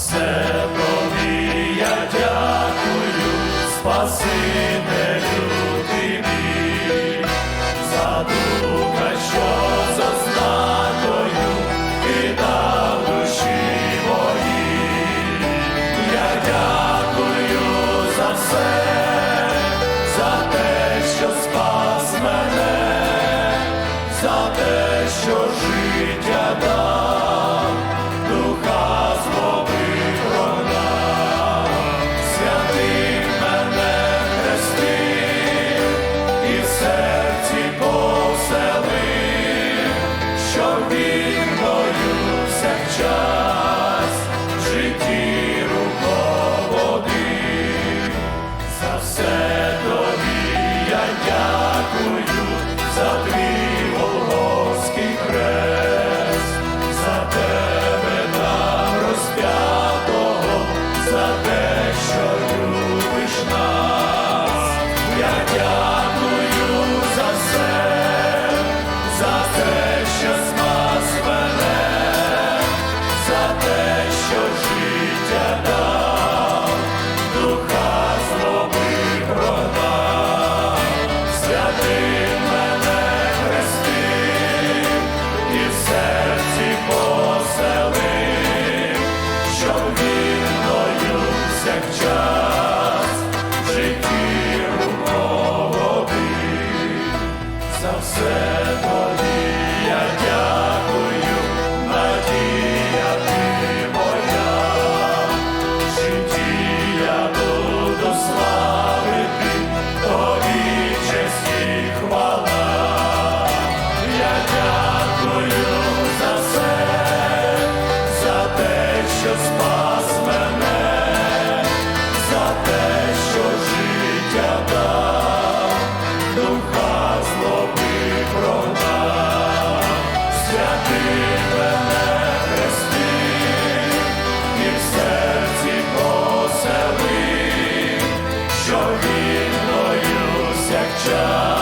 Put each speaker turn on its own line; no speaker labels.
все тобі я дякую, спасителю за духа, що за знакою ти душі мої. Я дякую за все, за те, що спас мене, за те, що життя дав. серці посели, щоб вірною всякчас час, житті руководив за все. за все. done.